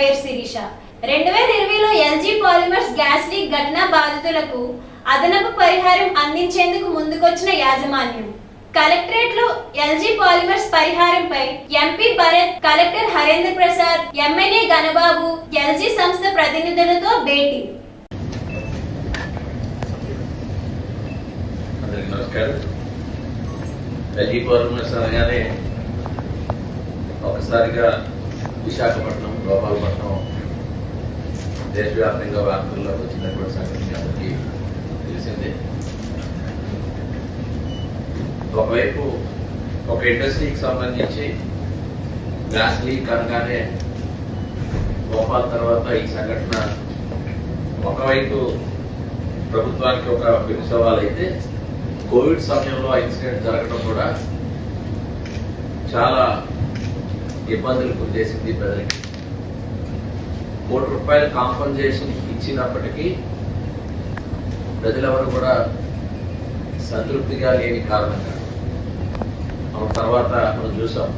పేరు శిరీష. రెండు వేల ఇరవైలో ఎల్జీ పాలిమర్స్ గ్యాస్ లీక్ ఘటన బాధితులకు అదనపు పరిహారం అందించేందుకు ముందుకొచ్చిన యాజమాన్యం. కలెక్టరేట్లో LG polymers పరిహారంపై MP Bharat collector Harendra Prasad MLA Ganababu LG సంస్థ ప్రతినిధులతో భేటీ. నమస్కారం. ఎల్జీ పాలిమర్స్ అనగానే ఒకసారిగా విశాఖపట్నం గోపాలపట్నం దేశవ్యాప్తంగా వార్తల్లో వచ్చినటువంటి సంఘటన అందరికీ తెలిసిందే. ఒకవైపు ఒక ఇండస్ట్రీకి సంబంధించి గ్యాస్ లీక్ అనగానే గోపాల్ తర్వాత ఈ సంఘటన ఒకవైపు ప్రభుత్వానికి ఒక పెను అయితే కోవిడ్ సమయంలో ఆ ఇన్సిడెంట్ జరగడం కూడా చాలా ఇబ్బందులు గురిచేసింది ప్రజలకి. కోటి రూపాయల కాంపన్సేషన్ ఇచ్చినప్పటికీ ప్రజలెవరు కూడా సంతృప్తిగా లేని కారణంగా. మనం తర్వాత మనం చూసాం.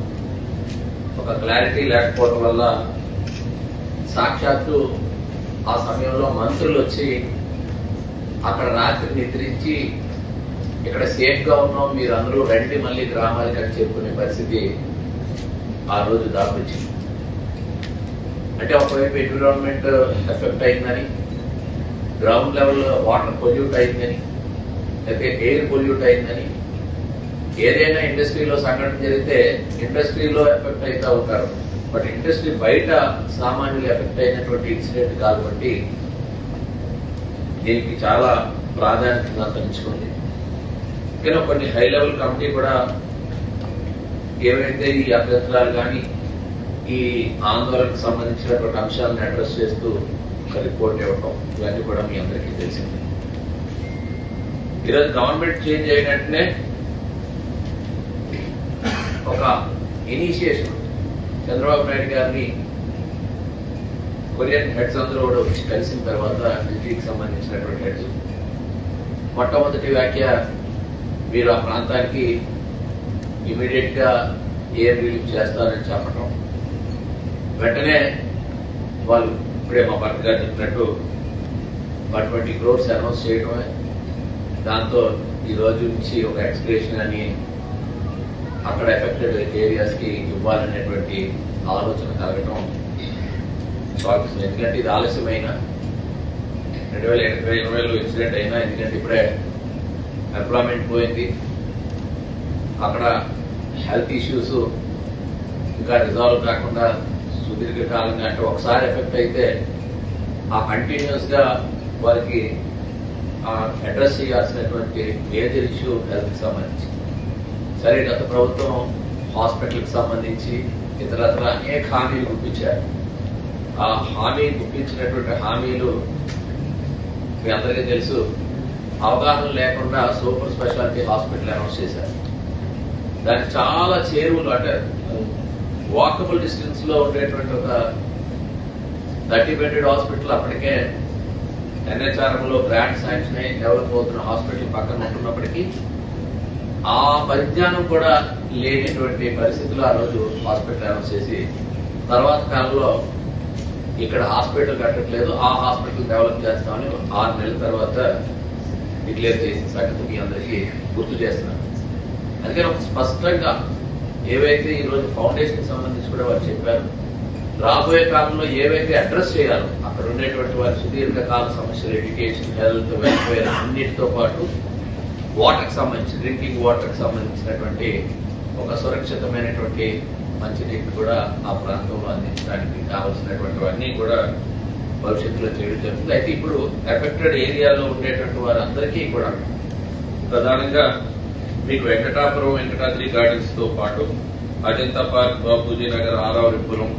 ఒక క్లారిటీ లేకపోవడం వల్ల సాక్షాత్తు ఆ సమయంలో మంత్రులు వచ్చి అక్కడ రాత్రి నిద్రించి ఇక్కడ సేఫ్గా ఉన్నాం మీరు అందరూ రండి మళ్ళీ గ్రామాలకి అని చెప్పుకునే పరిస్థితి ఆ రోజు దాపించింది అంటే ఒకవైపు ఎన్విరాన్మెంట్ ఎఫెక్ట్ అయిందని గ్రౌండ్ లెవెల్ వాటర్ పొల్యూట్ అయిందని లేకపోతే ఎయిర్ పొల్యూట్ అయిందని ఏదైనా ఇండస్ట్రీలో సంఘటన జరిగితే ఇండస్ట్రీలో ఎఫెక్ట్ అవుతూ ఉంటారు. బట్ ఇండస్ట్రీ బయట సామాన్యులు ఎఫెక్ట్ అయినటువంటి ఇన్సిడెంట్ కాబట్టి దీనికి చాలా ప్రాధాన్యత సంతరించుకుంది కానీ కొన్ని హై లెవెల్ కమిటీ కూడా ఏవైతే ఈ అభ్యంతరాలు కానీ ఈ ఆందోళనకు సంబంధించినటువంటి అంశాలను అడ్రస్ చేస్తూ ఒక రిపోర్ట్ ఇవ్వటం ఇవన్నీ కూడా మీ అందరికీ తెలిసింది. ఈరోజు గవర్నమెంట్ చేంజ్ అయినట్టునే ఒక ఇనిషియేషన్ చంద్రబాబు నాయుడు గారిని కొరియన్ హెడ్స్ అందరూ కూడా వచ్చి కలిసిన తర్వాత ఢిల్లీకి సంబంధించినటువంటి హెడ్స్. మొట్టమొదటి వ్యాఖ్య మీరు ఆ ప్రాంతానికి ఇమీడియట్గా ఎయిర్ రిలీఫ్ చేస్తారని చెప్పడం వెంటనే వాళ్ళు ఇప్పుడే మా భర్త గారు చెప్పినట్టు వన్ ట్వంటీ క్రోర్స్ అనౌన్స్ చేయడమే దాంతో ఈ రోజు నుంచి ఒక ఎక్స్ప్రెషన్ అని అక్కడ ఎఫెక్టెడ్ ఏరియాస్కి ఇవ్వాలనేటువంటి ఆలోచన కలగటం స్వాగతం ఎందుకంటే ఇది ఆలస్యమైన రెండు వేల ఇరవై ఇరవైలో ఇన్సిడెంట్ అయినా ఎందుకంటే ఇప్పుడే ఎంప్లాయ్మెంట్ పోయింది. అక్కడ హెల్త్ ఇష్యూస్ ఇంకా రిజాల్వ్ కాకుండా సుదీర్ఘకాలంగా అంటే ఒకసారి ఎఫెక్ట్ అయితే ఆ కంటిన్యూస్గా వారికి అడ్రస్ చేయాల్సినటువంటి మేజర్ ఇష్యూ హెల్త్ సంబంధించి. సరే గత ప్రభుత్వం హాస్పిటల్కి సంబంధించి ఇతరత్ర అనేక హామీలు గుప్పించారు. ఆ హామీ గుప్పించినటువంటి హామీలు మీ అందరికీ తెలుసు. అవగాహన లేకుండా సూపర్ స్పెషాలిటీ హాస్పిటల్ అనౌన్స్ చేశారు. దానికి చాలా చేరువులు అంటే వాకబుల్ డిస్టెన్స్లో ఉండేటువంటి ఒక థర్టీ బెడెడ్ హాస్పిటల్ అప్పటికే ఎన్హెచ్ఆర్ఎం లో గ్రాండ్ శాంక్షన్ అయి డెవలప్ అవుతున్న హాస్పిటల్ పక్కన ఉంటున్నప్పటికీ ఆ పరిజ్ఞానం కూడా లేనటువంటి పరిస్థితులు ఆ రోజు హాస్పిటల్ అనౌన్స్ చేసి తర్వాత కాలంలో ఇక్కడ హాస్పిటల్ కట్టట్లేదు ఆ హాస్పిటల్ డెవలప్ చేస్తామని ఆరు నెలల తర్వాత డిక్లేర్ చేసిన సంగతి మీ అందరికీ గుర్తు చేస్తున్నాను. అందుకని ఒక స్పష్టంగా ఏవైతే ఈరోజు ఫౌండేషన్ సంబంధించి కూడా వారు చెప్పారు రాబోయే కాలంలో ఏవైతే అడ్రస్ చేయాలో అక్కడ ఉండేటువంటి వారి సుదీర్ఘకాల సమస్యలు ఎడ్యుకేషన్ హెల్త్ వెల్ఫేర్ అన్నిటితో పాటు వాటర్కి సంబంధించి డ్రింకింగ్ వాటర్కి సంబంధించినటువంటి ఒక సురక్షితమైనటువంటి మంచినీటిని కూడా ఆ ప్రాంతంలో అందించడానికి కావలసినటువంటివన్నీ కూడా భవిష్యత్తులో చేయడం జరుగుతుంది. అయితే ఇప్పుడు ఎఫెక్టెడ్ ఏరియాలో ఉండేటువంటి వారందరికీ కూడా ప్రధానంగా మీకు వెంకటాపురం వెంకటాద్రి గార్డెన్స్తో పాటు Ajanta park Bapuji Nagar Aravaripuram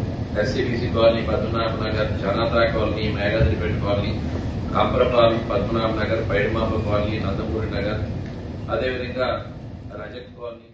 SCBC colony Padmanabha Nagar Janata colony Meghadripeta colony Kamprapalem Padmanabha Nagar Paidimapa colony Nandamuri Nagar అదేవిధంగా రజత్ కాలనీ